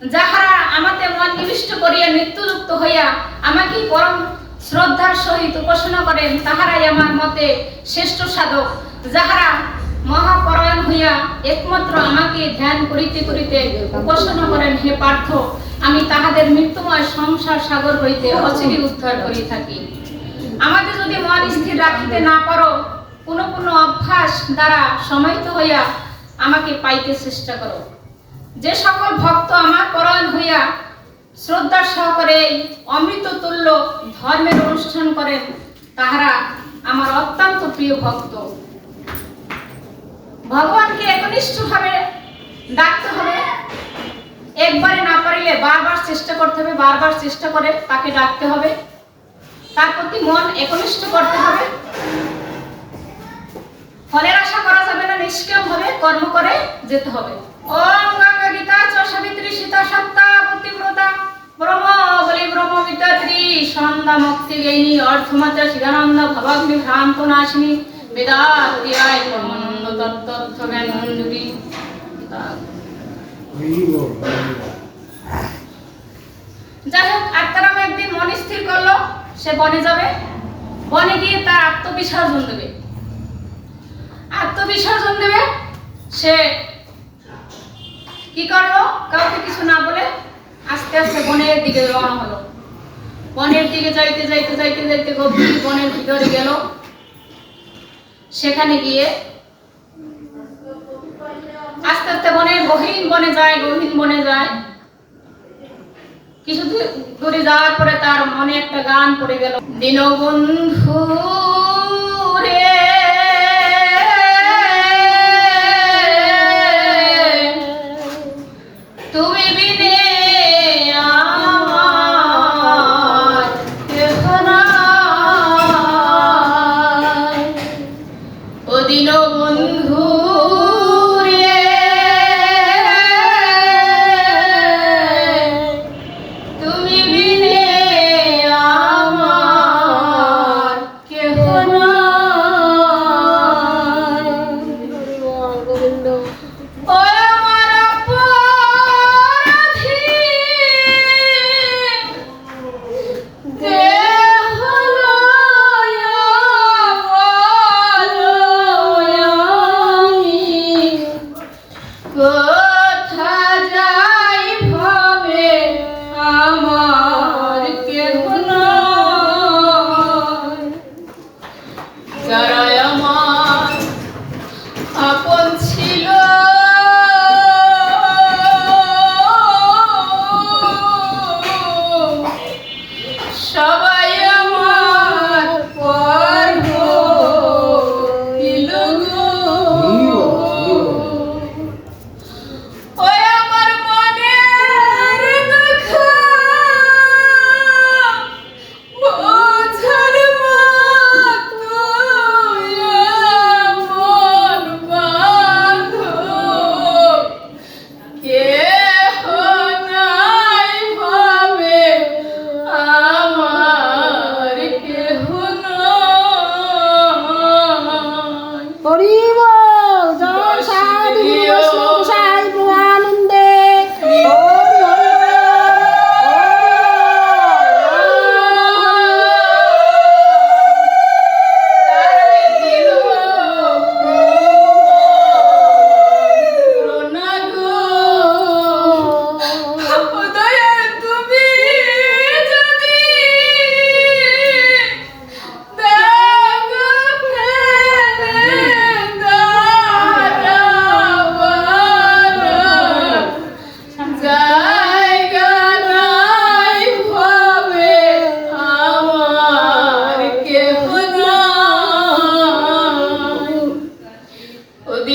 যাহারা আমাতে মন নিবিষ্ট করিয়া মৃত্যুযুক্ত হইয়া আমাকে পরম শ্রদ্ধার সহিত উপাসনা করেন, তাহারাই আমার মতে শ্রেষ্ঠ সাধক। যাহারা মহাপরায়ণ হইয়া একমাত্র আমাকে ধ্যান করিতে করিতে উপাসনা করেন, হে পার্থ, আমি তাহাদের মৃত্যুময় সংসার সাগর হইতে অচিরে উদ্ধার করি থাকি। আমাকে যদি মন স্থির রাখিতে না পারো কোনো কোনো অভ্যাস দ্বারা সমাহিত হইয়া আমাকে পাইতে চেষ্টা করো। যে সকল ভক্ত আমার পরায়ণ হইয়া শ্রদ্ধার সহকারে অমৃত তুল্য ধর্মের অনুষ্ঠান করেন, তাহারা আমার অত্যন্ত প্রিয় ভক্ত। ভগবানকে একনিষ্ঠভাবে ডাকতে হবে। একবারে না পারিলে বারবার চেষ্টা করতে হবে, বারবার চেষ্টা করে তাকে ডাকতে হবে। তার প্রতি মন একনিষ্ঠ করতে হবে। ফলের আশা করা যাবে না, নিষ্কাম ভাবে কর্ম করে যেতে হবে। ওম গঙ্গা গীতা চ সীতা সত্তা পতিব্রতা। ব্রহ্ম বলি ব্রহ্ম বিদ্যাত্রী সন্ধ্যা মুক্তি গেইনী অর্থমাত্রা শিবানন্দ ভবাগ্নি ভ্রান্ত পরমানন্দ তত্ত্ব জ্ঞান যাই হোক আত্মারাম একদিন মন স্থির করল, সে বনে যাবে। বনে গিয়ে তার আত্মবিসর্জন দেবে। আত্মবিসর্জন দেবে, সে কি করল? কাউকে কিছু না বলে আস্তে আস্তে বনের দিকে রওনা হলো। বনের দিকে যাইতে যাইতে যাইতে যাইতে গভীর বনের ভিতরে গেল। সেখানে গিয়ে আস্তে আস্তে বনে, গহীন বনে যায়, গহীন বনে যায়। কিছু দূর- যাওয়ার পরে তার মনে একটা গান পড়ে গেল। দীনবন্ধু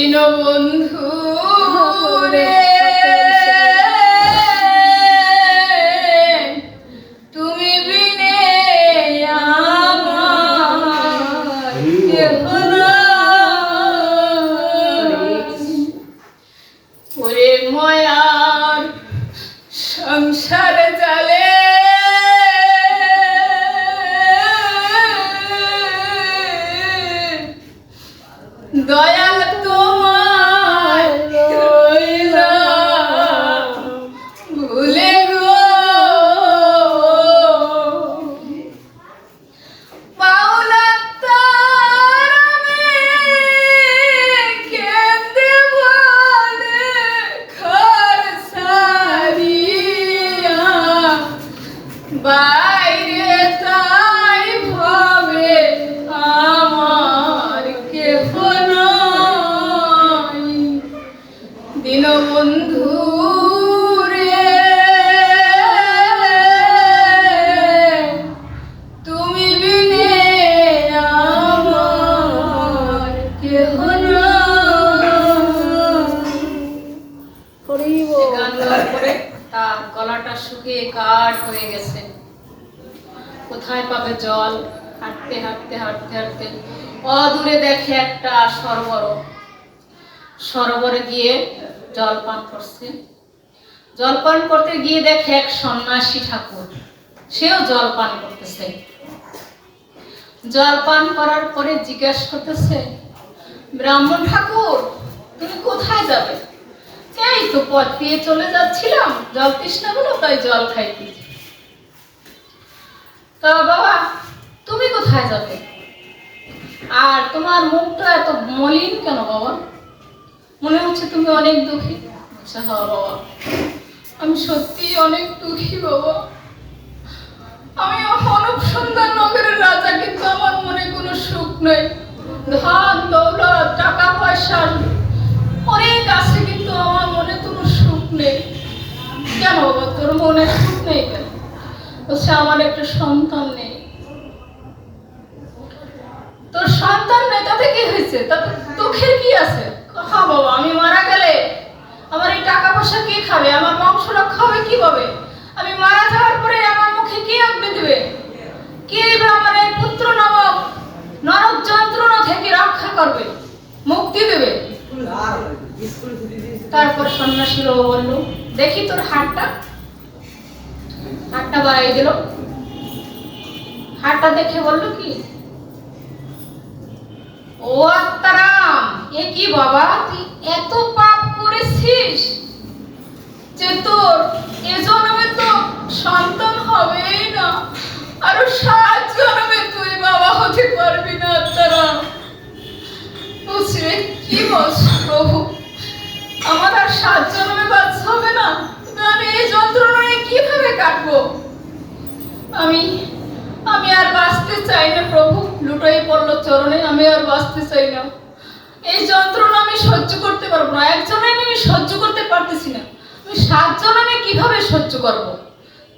দীনবন্ধু রে পান করতে গিয়ে দেখে এক সন্ন্যাসী ঠাকুর, সেও জল পান করতেছে। জল পান করার পরে জিজ্ঞাসা করতেছে, ব্রাহ্মণ ঠাকুর, তুমি কোথায় যাবে? এই তো পথ দিয়ে চলে যাচ্ছিলাম জল তৃষ্ণা গুলো তাই জল খাইতে। তা বাবা, তুমি কোথায় যাবে? আর তোমার মুখটা এত মলিন কেন বাবা? মনে হচ্ছে তুমি অনেক দুঃখী। আচ্ছা হ্যাঁ বাবা। আমি সত্যি অনেক দুঃখী বাবা। আমি অনুপ সুন্দর নগরের রাজা, কিন্তু আমার মনে কোনো সুখ নেই। ধান, দৌলত, টাকা, পয়সা, অনেক আছে, কিন্তু আমার মনে কোনো সুখ নেই। কেন বাবা? তোর মনে সুখ নেই কেন? বলছে, আমার একটা সন্তান নেই। তোর সন্তান নেই, তাতে কি হয়েছে? তাতে দুঃখের কি আছে? কথা বাবা, আমি মারা গেলে আমার এই টাকা পয়সা কে খাবে? আমার বংশ রক্ষা হবে কীভাবে? আমি মারা যাওয়ার পরে আমার মুখে কে অগ্নি দেবে? কে বা আমার এই পুত্র নামক নরক যন্ত্রণা থেকে রক্ষা করবে? মুক্তি দেবে? তারপর সন্ন্যাসী বলল, দেখি তোর হাতটা। হাতটা বাড়াই দিল। হাতটা দেখে বলল কি? ও আত্মারাম, এ কি বাবা, তুই এত পাপ করেছিস যে তোর এ জন্মে তো সন্তান হবেই না, আরও সাত জন্মে তুই বাবা হতে পারবি না আত্মারাম বুঝবে কি বলছ প্রভু? আমার আর সাত জন্মে বাচ্চা হবে না আমি এই যন্ত্রণায় কীভাবে কাটবো? আমি আমি আর বাঁচতে চাই না প্রভু। লুটোই পড়ল চরণে, আমি আর বাঁচতে চাই না। এই যন্ত্রণা আমি সহ্য করতে পারব না। একজনে আমি সহ্য করতে পারতেছি না। আমি সাতজন আমি কীভাবে সহ্য করব?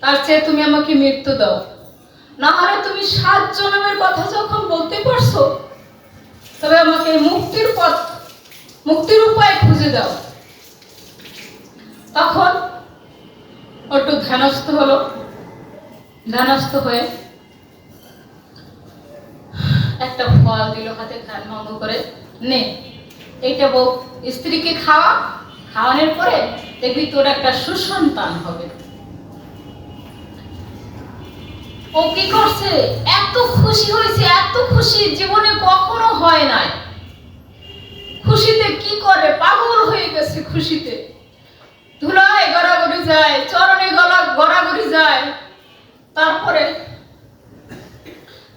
তার চেয়ে তুমি আমাকে মৃত্যু দাও। না হলে তুমি সাত জনমের কথা যখন বলতে পারছ, তবে আমাকে মুক্তির পথ, মুক্তির উপায় খুঁজে দাও। তখন একটু ধ্যানস্থ হলো। ধ্যানস্থ হয়ে একটা ফল দিল হাতে ধ্যান ভঙ্গ করে। নে, এইটা বউ, স্ত্রীকে খাওয়া, খাওয়ানোর পরে দেখবি তোর একটা সুসন্তান হবে। ও কি করছে? এত খুশি হয়েছে, এত খুশি, জীবনে কখনো হয় নাই। খুশিতে কি করে? পাগল হয়ে গেছে খুশিতে। ধুলায় গড়াগড়ি যায়, চরণে গলা গড়াগড়ি যায়। তারপরে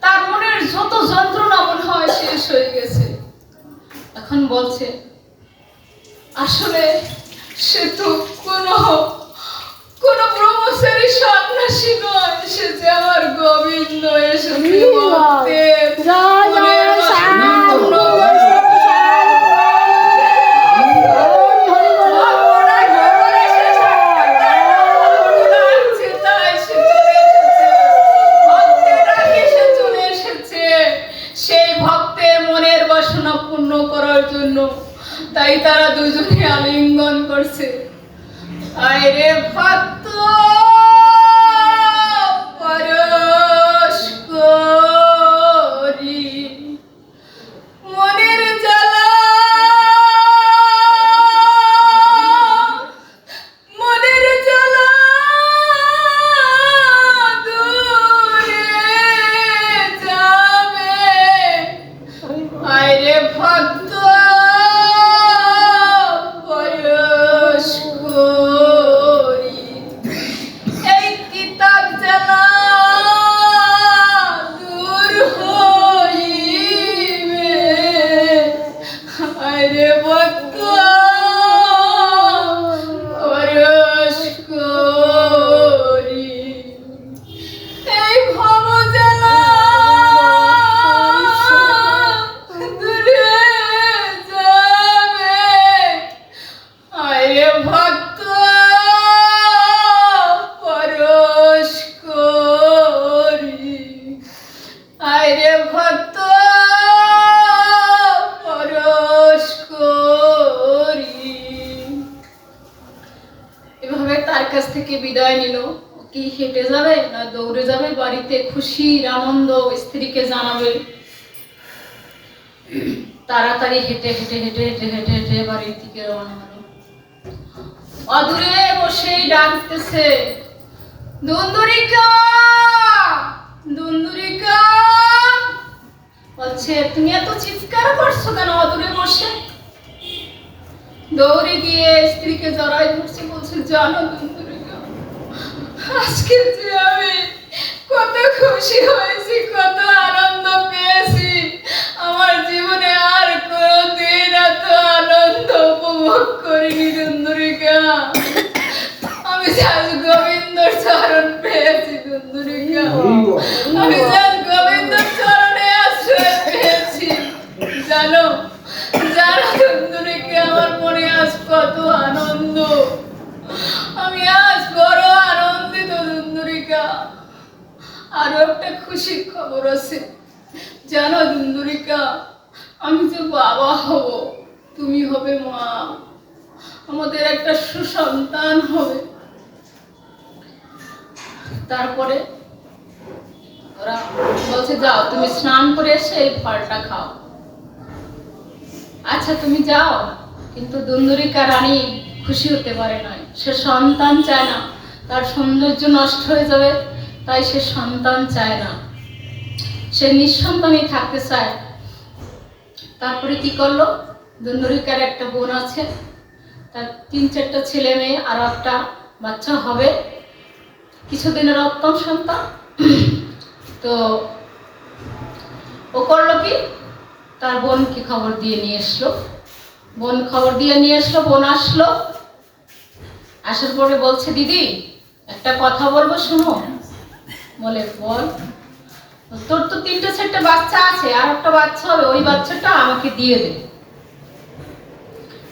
তার মনের যত যন্ত্রণা মনে হয় শেষ হয়ে গেছে। এখন বলছে আসলে সে তো কোনো কোনো ব্রহ্মচারী সন্ন্যাসী নয় সে যে আমার গোবিন্দ এসেছে রওনা হলো। অদূরে ডাকতেছে, দুন্দুরিকা দুন্দুরিকা। বলছে, তুমি এত চিৎকার করছ কেন অদূরে বসে? দৌড়ে গিয়ে স্ত্রীকে জড়াই ধরছে, বলছে, জানো আজকে আমি কত খুশি হয়েছি, কত আনন্দ পেয়েছি। আমার জীবনে আর কোনোদিন এত আনন্দ উপভোগ করিনি দুন্দুরিকা আমি যে আজ গোবিন্দর চরণ পেয়েছি দুন্দুরিকা আমি যে আজ গোবিন্দর চরণে আশ্রয় পেয়েছি। জানো জানো দুন্দুরিকা আমার মনে আজ কত আনন্দ। আমি আজ বড় আনন্দিত দুন্দুরিকা আরও একটা খুশির খবর আছে। জানো দুন্দুরিকা আমি যে বাবা হব, তুমি হবে মা। আমাদের একটা সুসন্তান হবে। তারপরে ওরা বলছে, যাও, তুমি স্নান করে এসে এই ফলটা খাও। আচ্ছা তুমি যাও, কিন্তু দুন্দুরিকা রানী খুশি হতে পারে নয় সে সন্তান চায় না, তার সৌন্দর্য নষ্ট হয়ে যাবে, তাই সে সন্তান চায় না। সে নিঃসন্তানই থাকতে চায়। তারপরে কি করল? দুন্দুরিকার একটা বোন আছে, তার তিন চারটা ছেলে মেয়ে, আর একটা বাচ্চা হবে। কিছুদিনের উত্তম সন্তান। তো ও করল কি? তার বোনকে খবর দিয়ে নিয়ে এসলো বোন খবর দিয়ে নিয়ে আসলো, বোন আসলো। আসার পরে বলছে, দিদি, একটা কথা বলব, শুনো? বলে, বল। তোর তো তিনটে চারটে বাচ্চা আছে, আর একটা বাচ্চা হবে, ওই বাচ্চাটা আমাকে দিয়ে দে।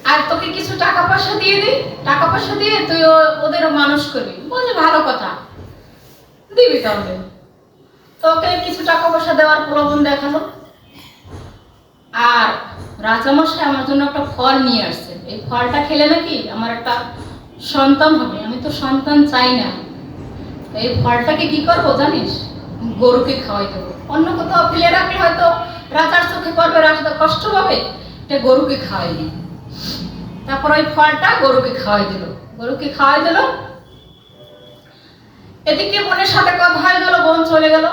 আর তোকে কিছু টাকা পয়সা দিয়ে দিই, টাকা পয়সা দিয়ে তুই ও- ওদেরও মানুষ করবি। বলছে, ভালো কথা। দিবি তাহলে। তোকে কিছু টাকা পয়সা দেওয়ার প্রলোভন দেখাল। আর রাজামশাই আমার জন্য একটা ফল নিয়ে আসছে। এই ফলটা খেলে নাকি আমার একটা সন্তান হবে। আমি তো সন্তান চাই না। এই ফলটাকে কি করব জানিস? গরুকে খাওয়াই দেবো অন্য কোথাও ফেলে রাখলে হয়তো রাজার চোখে পড়বে, রাজা কষ্ট পাবে এটা গরুকে খাওয়াই দিই তারপর ওই ফলটা গরুকে খাওয়াই দিল। গরুকে খাওয়াই দিল। এদিকে বোনের সাথে কথা হয়ে গেল, বোন চলে গেল।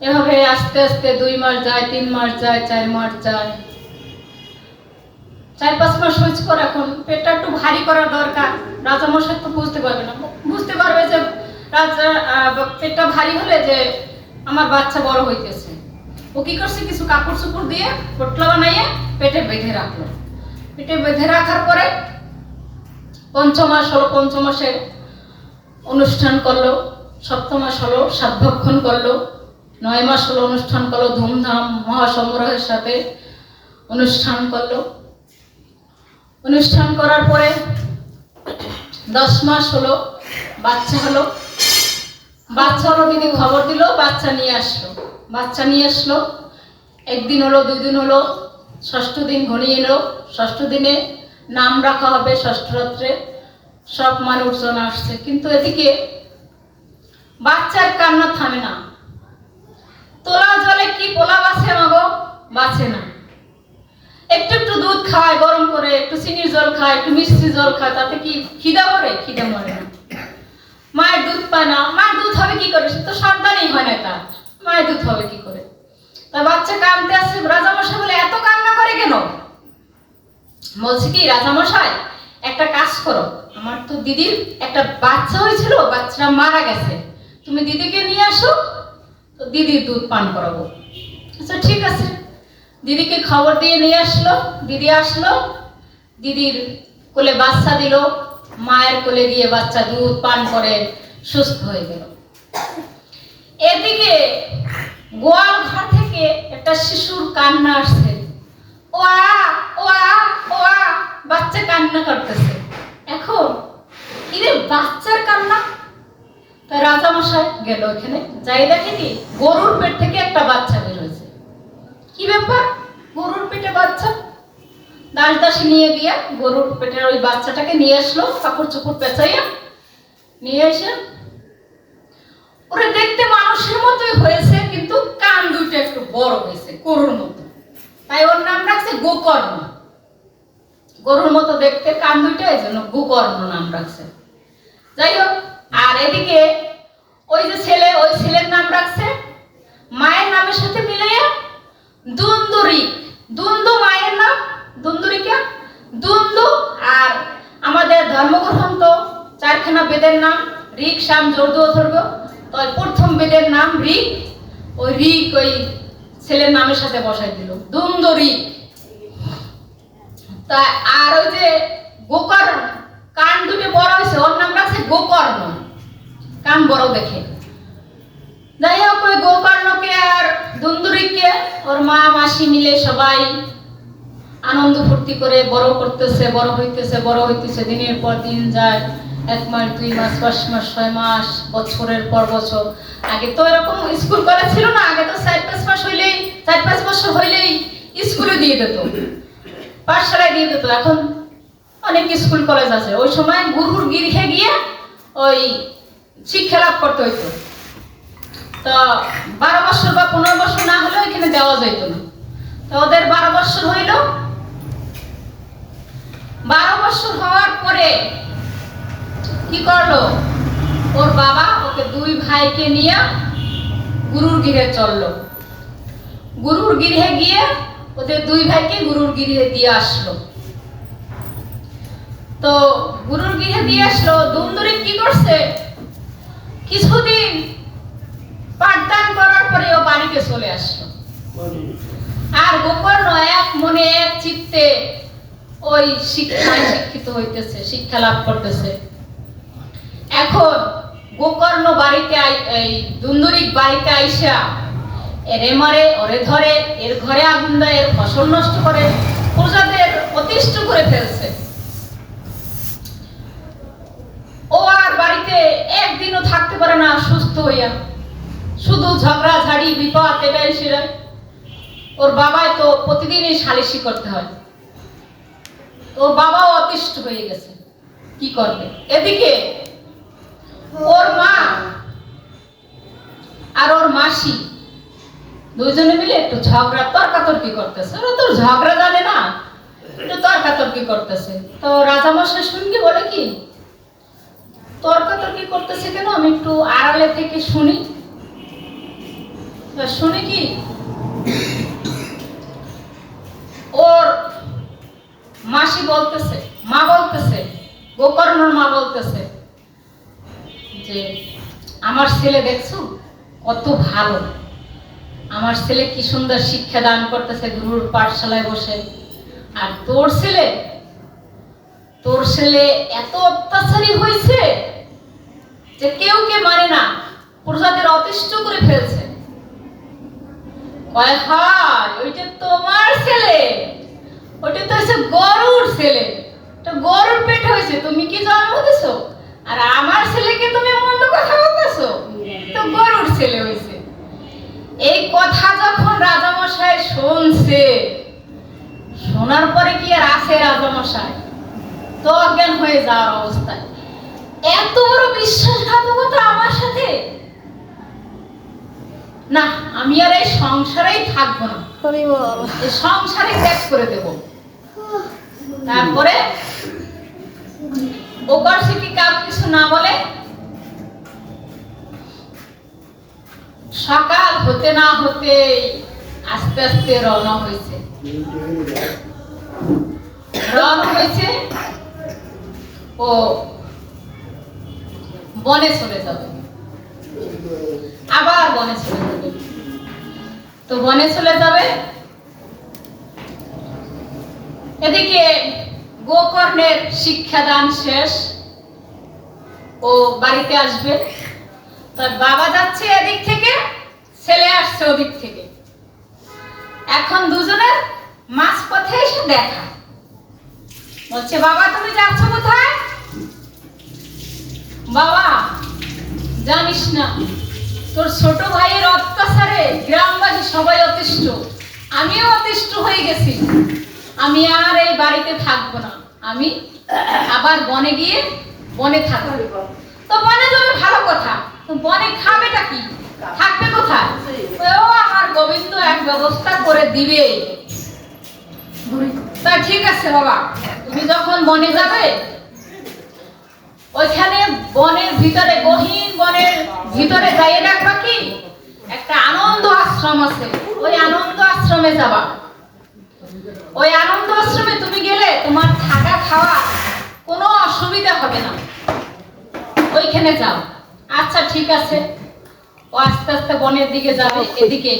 এভাবে আস্তে আস্তে দুই মাস যায়, তিন মাস যায়, চার মাস যায়। চার পাঁচ মাস হয়েছে এখন। পেটটা একটু ভারী করা দরকার। রাজামশাই তো বুঝতে পারবে না। বুঝতে পারবে যে আহ, পেটটা ভারী হলে যে আমার বাচ্চা বড় হইতেছে। ও কি করছে? কিছু কাপড় চোপড় দিয়ে পোটলা বানাইয়ে পেটে বেঁধে রাখল। পেটে বেঁধে রাখার পরে পঞ্চমাস হলো পঞ্চমাসে অনুষ্ঠান করল সপ্তমাস হলো সাতভক্ষণ করল নয় মাস হলো অনুষ্ঠান করল ধুমধাম মহাসমারোহের সাথে অনুষ্ঠান করল। অনুষ্ঠান করার পরে দশ মাস হলো বাচ্চা হলো বাচ্চা দিদি খবর দিল, বাচ্চা নিয়ে আসলো। বাচ্চা নিয়ে আসলো। একদিন হলো দুই দিন হলো, ষষ্ঠ দিন ঘনিয়ে এলো। ষষ্ঠ দিনে নাম রাখা হবে ষষ্ঠ রাত্রে। সব মানুষজন আসছে। কিন্তু এদিকে বাচ্চার কান্না থামে না। তোলা জলে কি পোলা বাঁচে মাগো বাঁচে না। একটু একটু দুধ খায়, গরম করে, একটু চিনির জল খায়, একটু মিষ্টি জল খায়, তাতে কি খিদা মরে খিদা মরে না। মায়ের দুধ পায় না, মায়ের দুধ হবে কি করে? সে তো সন্তানই হয় না তার মায়ের দুধ হবে কি করে? তা বাচ্চা কাঁদতে আসছে, রাজামশাই বলে, এত কান্না করে কেন? বলছে কি, রাজামশাই, একটা কাজ করো। আমার তো দিদির একটা বাচ্চা হয়েছিল, বাচ্চাটা মারা গেছে। তুমি দিদিকে নিয়ে আসো, তো দিদির দুধ পান করাবো। আচ্ছা ঠিক আছে। দিদিকে খবর দিয়ে নিয়ে আসলো, দিদি আসলো, দিদির কোলে বাচ্চা দিল মায়ের কোলে দিয়ে বাচ্চা দুধ পান করে সুস্থ হয়ে গেল। এদিকে গোয়াল ঘর থেকে একটা শিশুর কান্না আসছে। ওয়া ওয়া ওয়া, বাচ্চা কান্না করতেছে। এখন, ইরে বাচ্চার কান্না? তা রাজামশাই গেল ওখানে, যাই দেখে কি গরুর পেট থেকে একটা বাচ্চা বের হয়েছে। কি ব্যাপার? গরুর পেটে বাচ্চা? দাস দাসী নিয়ে গিয়ে গরুর পেটের ওই বাচ্চাটাকে নিয়ে আসলো কাপড় চোপড় পেঁচাইয়া নিয়ে এসে ওরা দেখতে মানুষের মতোই হয়েছে, কিন্তু কান দুটো একটু বড় হয়েছে, গরুর মতো। তাই ওর নাম রাখছে গোকর্ণ। গরুর মতো দেখতে, কান দুইটা, এই জন্য গোকর্ণ নাম রাখছে। যাই হোক, আর এদিকে ওই যে ছেলে, ওই ছেলের নাম রাখছে, মায়ের নামের সাথে মিলাইয়া দুন্দুরি। দুন্দু মায়ের নাম দুন্দুরিকা, দুন্দু আর আমাদের ধর্মগ্রন্থ চারখানা বেদের নাম, ঋক শাম যৌধ অথর্ব। তো প্রথম বেদের নাম ঋক। ওই ঋক ওই ছেলের নামের সাথে বসাই দিল। দুন্দুরি। তা আর ওই যে গোকর্ণ, কান দুটো বড় হয়েছে, ওর নাম রাখছে গোকর্ণ। কান বড় দেখে। যাই হোক, ওই গোকর্ণকে আর দুন্দুরিকে ওর মা, মাসি মিলে সবাই আনন্দ ফুর্তি করে বড় করতেছে, বড় হইতেছে বড় হইতেছে, দিনের পর দিন যায়, এক মাস, দুই মাস, পাঁচ মাস, ছয় মাস, বছরের পর বছর। আগে তো এরকম স্কুল করা ছিল না, আগে তো চার পাঁচ মাস হইলেই, চার পাঁচ বছর হইলেই স্কুলে দিয়ে দিত, পাঠশালায় দিয়ে দিত। এখন অনেক স্কুল কলেজ আছে। ওই সময় গুরুর গৃহে গিয়ে ওই শিক্ষা লাভ করতে হইতো। তো বারো বছর বা পনেরো বছর না হলে এখানে দেওয়া যেত না। তো ওদের বারো বছর হইল বারো বছর হওয়ার পরে কি করল? ওর বাবা ওকে দুই ভাইকে নিয়ে গুরুর গৃহে চলল। গুরুর গৃহে গিয়ে ওদের দুই ভাইকে গুরুর গৃহে দিয়ে আসলো। তো গুরুর গৃহে দিয়ে আসলো দুন্দুরি কি করছে? কিছুদিন পাঠদান করার পরে ও বাড়িতে চলে আসলো। আর গোকর্ণ এক মনে এক চিত্তে ওই শিক্ষায় শিক্ষিত হইতেছে, শিক্ষা লাভ করতেছে। এখন গোকর্ণ বাড়িতে এই দুন্দুরিক বাড়িতে আইসা এরে মারে, ওরে ধরে, এর ঘরে আগুন দেয়, এর ফসল নষ্ট করে, প্রজাদের অতিষ্ঠ করে ফেলছে। ও আর বাড়িতে একদিনও থাকতে পারে না সুস্থ হইয়া। শুধু ঝগড়া, ঝাড়ি, বিপদ, এটাই সেটাই। ওর বাবাই তো প্রতিদিনই সালিশি করতে হয়। ওর বাবাও অতিষ্ঠ হয়ে গেছে। কি করবে? এদিকে ওর মা আর ওর মাসি দুইজনে মিলে একটু ঝগড়া, তর্কাতর্কি করতেছে। ওরা তো ঝগড়া জানে না, একটু তর্কাতর্কি করতেছে। তো রাজামশাই শুনকে বলে কি, তর্কাতর্কি করতেছে কেন? আমি একটু আড়ালে থেকে শুনি। শুনি কি, ওর মাসি বলতেছে, মা বলতেছে, গোকর্ণর মা বলতেছে যে, আমার ছেলে দেখছ? কত ভালো। আমার ছেলে কি সুন্দর শিক্ষা দান করতেছে গুরুর পাঠশালায় বসে। আর তোর ছেলে? তোর ছেলে এত অত্যাচারী হয়েছে যে কেউ কে মানে না। প্রজাদের অতিষ্ঠ করে ফেলছে। কয়, হায়, ওইটা তোমার ছেলে? ওটা তো হচ্ছে গরুর ছেলে। তো গরুর পেট হয়েছে তুমি কি জন্ম দিছো? আর আমার ছেলেকে তুমি মন্দ কথা বলতেছো? তো গরুর ছেলে হয়েছে। এই কথা যখন রাজামশাই শুনছে শোনার পরে কি আর আছে রাজামশাই? তো অজ্ঞান হয়ে যাওয়ার অবস্থায়। এত বড় বিশ্বাসঘাতকতা আমার সাথে? না আমি আর এই সংসারেই থাকব না। সংসারে ত্যাগ করে দেব। তারপরে ওপার থেকে কাউ কিছু না বলে সকাল হতে না হতে আস্তে আস্তে রওনা হয়েছে। রওনা হয়েছে ও বনে চলে যাবে। আবার বনে চলে যাবে। তো বনে চলে যাবে এদিকে গোকর্ণের শিক্ষাদান শেষ ও বাড়িতে আসবে। তার বাবা যাচ্ছে এদিক থেকে, ছেলে আসছে ওদিক থেকে। এখন দুজনের মাঝ পথে এসে দেখা। বলছে, বাবা, তুমি যাচ্ছ কোথায়? বাবা, জানিস না, তোর ছোট ভাইয়ের অত্যাচারে গ্রামবাসী সবাই অতিষ্ঠ। আমিও অতিষ্ঠ হয়ে গেছি। আমি আর এই বাড়িতে থাকব না। আমি আবার বনে গিয়ে বনে থাকব। তো বনে যাবে ভালো কথা। বনে খাবেটা কি? থাকবে কোথায়? ও আমার গোবিন্দ এক ব্যবস্থা করে দিবে। তা ঠিক আছে বাবা, তুমি যখন বনে যাবে, ওইখানে বনের ভিতরে, গহীন বনের ভিতরে যাইয়ে রাখবা কি? একটা আনন্দ আশ্রম আছে। ওই আনন্দ আশ্রমে যাবা। ওই আনন্দ আশ্রমে তুমি গেলে তোমার থাকা খাওয়া কোনো অসুবিধা হবে না। ওইখানে যাও। আচ্ছা ঠিক আছে। ও আস্তে আস্তে বনের দিকে যাবে এদিকে।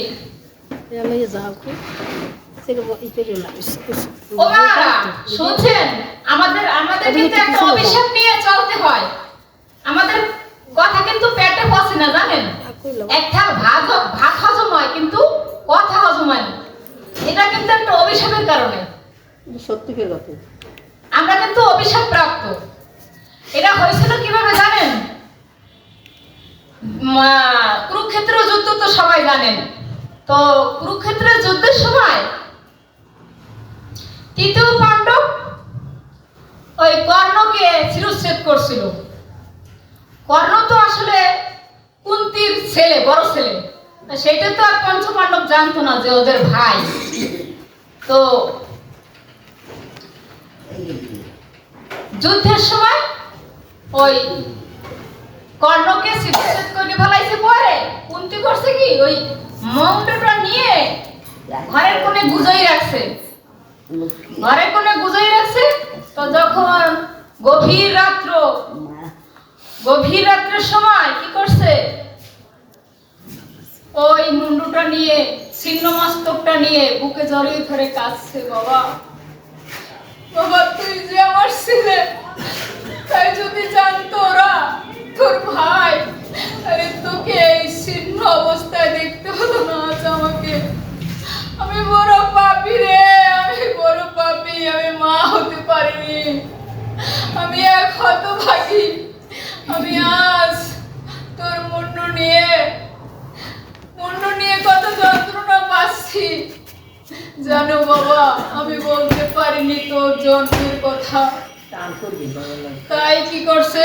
শুনছেন? আমাদের আমাদের কিন্তু একটা অভিশাপ নিয়ে চলতে হয়। আমাদের কথা কিন্তু পেটে পচে না জানেন? একটা ভাত ভাত হজম হয় কিন্তু কথা হজম হয় না। এটা কিন্তু একটা অভিশাপের কারণে। সত্যি কে কথা আমরা কিন্তু অভিশাপ প্রাপ্ত এটা হয়েছিল কীভাবে জানেন? কুরুক্ষেত্র যুদ্ধ তো সবাই জানেন। তো কুরুক্ষেত্রের যুদ্ধের সময় তৃতীয় পাণ্ডব ওই কর্ণকে শিরুচ্ছেদ করছিল। কর্ণ তো আসলে কুন্তির ছেলে বড় ছেলে। সেটা তো আর পঞ্চপাণ্ডব জানতো না যে ওদের ভাই। তো যুদ্ধের সময় ওই কর্ণকে শিরচ্ছেদ করে ফেলাইছে পরে কুন্তি করছে কি? ওই মৌন্ডটা নিয়ে ঘরের কোণে গুজই রাখছে। ঘরের কোণে গুজই রাখছে। তো যখন গভীর রাত্র গভীর রাত্রের সময় কি করছে? ওই মুন্ডুটা নিয়ে ছিন্ন মস্তকটা নিয়ে বুকে জড়িয়ে ধরে কাঁদছে বাবা। বাবা, তুই যে আমার ছেলে, তাই যদি জানতো ওরা তোর ভাই আরে তোকে এই ছিন্ন অবস্থায় দেখতে হতো না আজ আমাকে। আমি বড় পাপি রে, আমি বড় পাপি, আমি মা হতে পারিনি। আমি এক হতভাগী, আমি আজ তোর মুন্ডু নিয়ে মুন্ডু নিয়ে কত যন্ত্রণা পাচ্ছি জানো বাবা আমি বলতে পারিনি তোর জন্মের কথা। তাই কি করছে?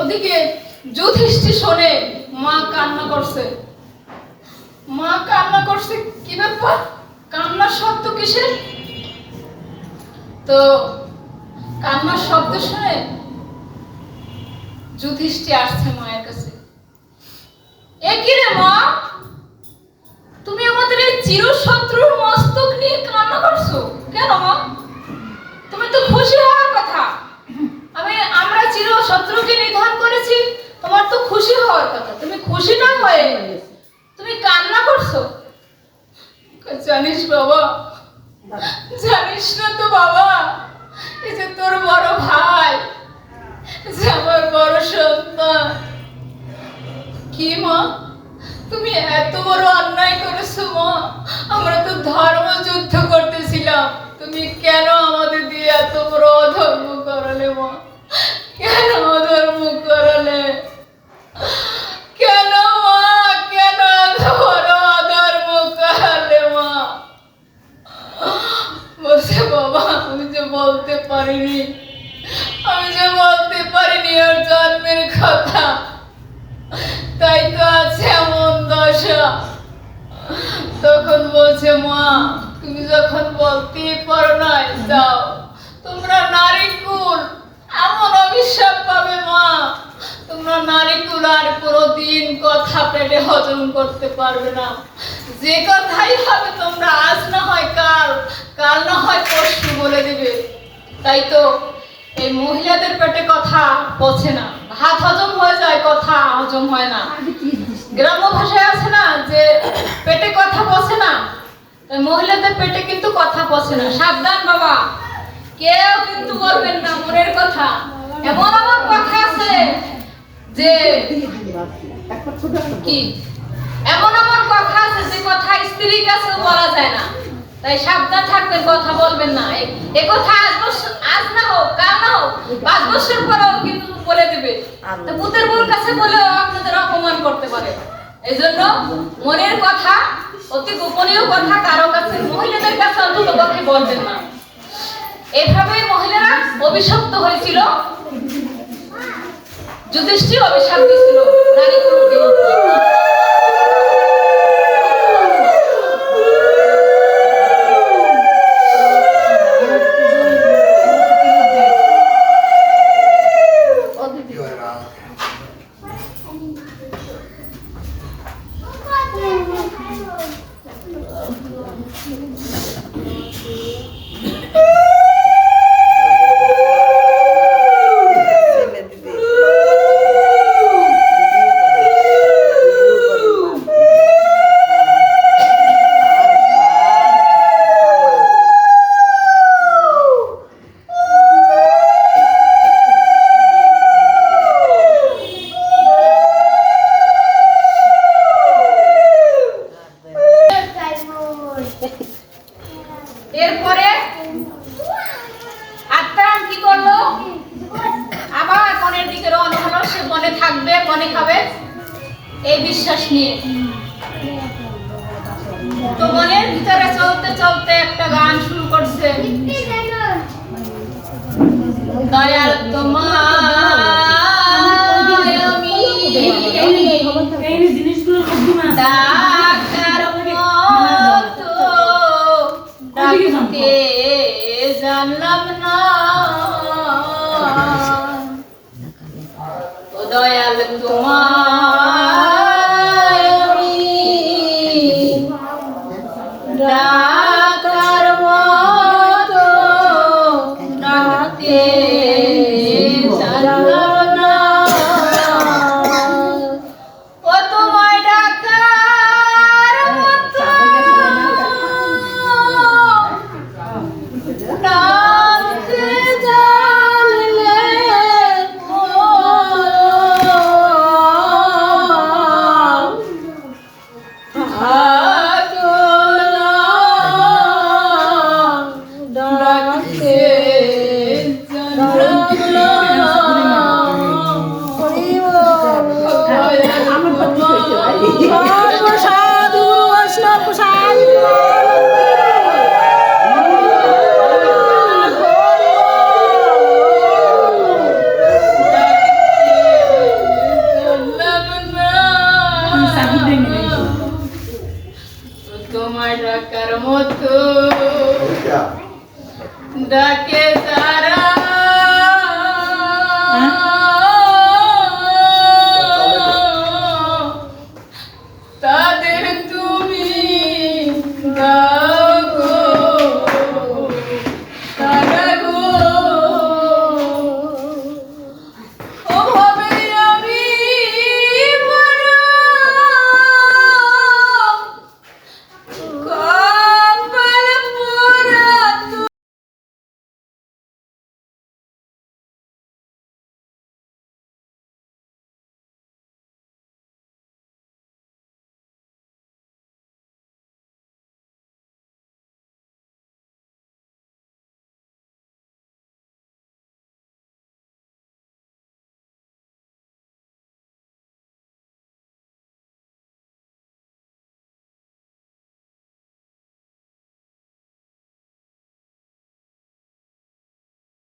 ওদিকে যুধিষ্ঠি শোনে মা কান্না করছে। মা কান্না করছে কি ব্যাপার? কান্নার শব্দ কিসের? তো কান্নার শব্দ শুনে যুধিষ্ঠি আসছে মায়ের কাছে। এ কি রে মা? তুমি আমাদের এই চিরশত্রুর মস্তক নিয়ে কান্না করছ? কেন, মা? তুমি তো খুশি হওয়ার কথা। আমি, আমরা চির শত্রুকে নিধন করেছি, তোমার তো খুশি হওয়ার কথা। তুমি খুশি না হয়ে তুমি কান্না করছ? জানিস বাবা, জানিস না তো বাবা, এই যে তোর বড় ভাই, যে আমার বড় সন্তান। কি, মা? তুমি এত বড় অন্যায় করেছ, মা। আমরা তো ধর্ম যুদ্ধ করতেছিলাম। তুমি কেন আমাদের দিয়ে এত বড় অধর্ম করালে, মা? কেন অধর্ম করালে? কেন, মা? কেন এত বড় অধর্ম করালে, মা? বলছে, বাবা, আমি যে বলতে পারিনি। আমি যে বলতে পারিনি, ওর জন্মের কথা। তাই তো আছে এমন দশা তখন বলছে, মা, তুমি যখন বলতেই পারো না যাও তোমরা নারী কুল। এমন অভিশাপ পাবে, মা। তোমরা নারী কুল আর দিন কথা পেটে হজম করতে পারবে না। যে কথাই হবে তোমরা, আজ না হয় কাল কাল না হয় পরশু বলে দিবে। তাই তো এই মহিলাদের পেটে কথা পচে না। ভাত হজম হয়ে যায় কথা হজম হয় না। গ্রাম্য ভাষায় আছে না যে পেটে কথা পচে না? মহিলাদের পেটে কিন্তু কথা পচে না। সাবধান বাবা। কেউ কিন্তু বলবেন না মনের কথা। এমন এমন কথা আছে যে কি? এমন এমন কথা আছে যে কথা স্ত্রীর কাছেও বলা যায় না। তাই সাবধান থাকবেন কথা বলবেন না। এ- কথা আজ বছর আজ না হোক কাল না হোক পাঁচ বছর পরেও কিন্তু বলে দেবে। তো পুতের বউর কাছে বলেও আপনাদের অপমান করতে পারে। এই জন্য মনের কথা অতি গোপনীয় কথা কারও কাছে মহিলাদের কাছে অন্তত পক্ষে বলবেন না। এভাবে মহিলারা অভিশপ্ত হয়েছিল। যুধিষ্ঠির অভিশাপ দিয়েছিল। নারী এই বিশ্বাস নিয়ে। তো মনের ভিতরে চলতে চলতে একটা গান শুরু করছে। দয়াল তোমার